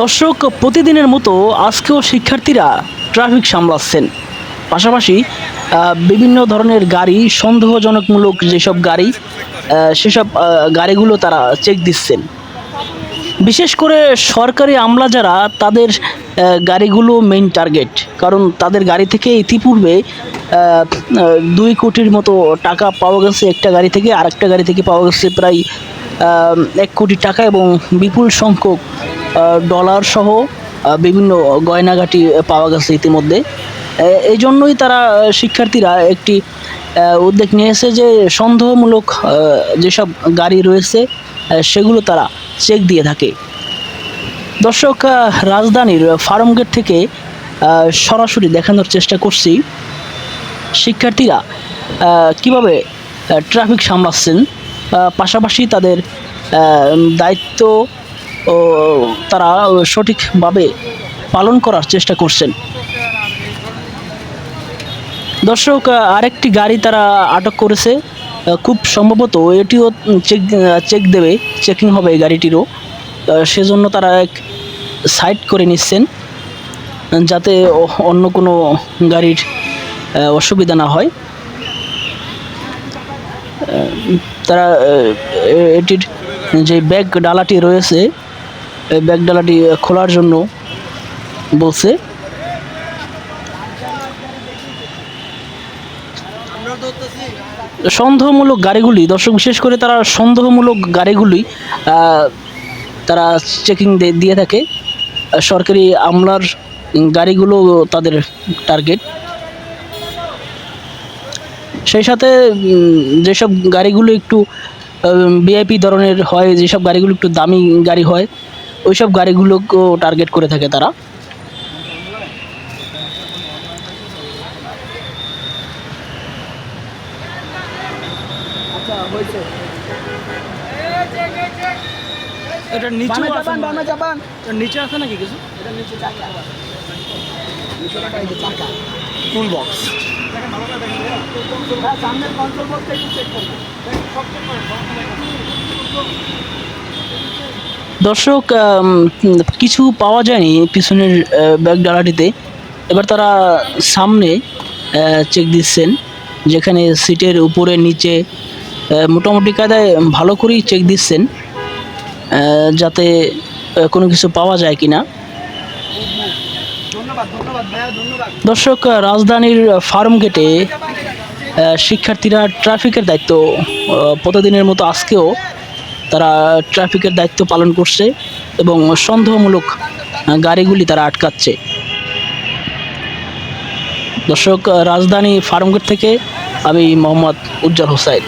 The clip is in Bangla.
দর্শক, প্রতিদিনের মতো আজকেও শিক্ষার্থীরা ট্রাফিক সামলাচ্ছেন। পাশাপাশি বিভিন্ন ধরনের গাড়ি, সন্দেহজনকমূলক যেসব গাড়ি সেসব গাড়িগুলো তারা চেক দিচ্ছেন। বিশেষ করে সরকারি আমলা যারা, তাদের গাড়িগুলো মেইন টার্গেট কারণ তাদের গাড়ি থেকে ইতিপূর্বে দুই কোটির মতো টাকা পাওয়া গেছে একটা গাড়ি থেকে, আরেকটা গাড়ি থেকে পাওয়া গেছে প্রায় এক কোটি টাকা এবং বিপুল সংখ্যক ডলার সহ বিভিন্ন গয়নাগাটি পাওয়া গেছে ইতিমধ্যে। এই জন্যই তারা শিক্ষার্থীরা একটি উদ্যোগ নিয়েছে যে সন্দেহমূলক যেসব গাড়ি রয়েছে সেগুলো তারা চেক দিয়ে থাকে। দর্শক রাজধানীর ফার্মগেট থেকে সরাসরি দেখানোর চেষ্টা করছি। শিক্ষার্থীরা কীভাবে ট্রাফিক সামলাচ্ছেন? পাশাপাশি তাদের দায়িত্ব তারা সঠিকভাবে পালন করার চেষ্টা করছেন। দর্শক, আরেকটি গাড়ি তারা আটক করেছে। খুব সম্ভবত এটিও চেক চেক দেবে চেকিং হবে এই গাড়িটিরও। সেজন্য তারা এক সাইড করে নিচ্ছেন, যাতে অন্য কোনো গাড়ির অসুবিধা না হয়। তারা এটির যে ব্যাগ, ডালাটি রয়েছে এই ব্যাগ খোলার জন্য বলছে। সন্দেহমূলক গাড়িগুলি, দর্শক, বিশেষ করে তারা সন্দেহমূলক গাড়িগুলি তারা চেকিং দিয়ে থাকে। সরকারি আমলার গাড়িগুলো তাদের টার্গেট সেই সাথে যেসব গাড়িগুলো একটু ভিআইপি ধরনের হয়, যেসব গাড়িগুলো একটু দামি গাড়ি হয় ওইসব গাড়িগুলোকেও টার্গেট করে থাকে তারা। এটা নিচে আছে নিচে আছে নাকি কিছু? বক্স দর্শক কিছু পাওয়া যায়নি পিছনের ব্যাগ ডালাটিতে। এবার তারা সামনে চেক দিচ্ছেন, যেখানে সিটের উপরে নিচে মোটামুটি কায়দায় ভালো করেই চেক দিচ্ছেন যাতে কোনো কিছু পাওয়া যায় কিনা। দর্শক রাজধানীর ফার্ম গেটে শিক্ষার্থীরা ট্রাফিকের দায়িত্ব প্রতিদিনের মতো আজকেও তারা ট্রাফিকের দায়িত্ব পালন করছে এবং সন্দেহমূলক গাড়িগুলি তারা আটকাচ্ছে। দর্শক রাজধানী ফার্মগেট থেকে আমি মোহাম্মদ উজ্জ্বল হোসাইন।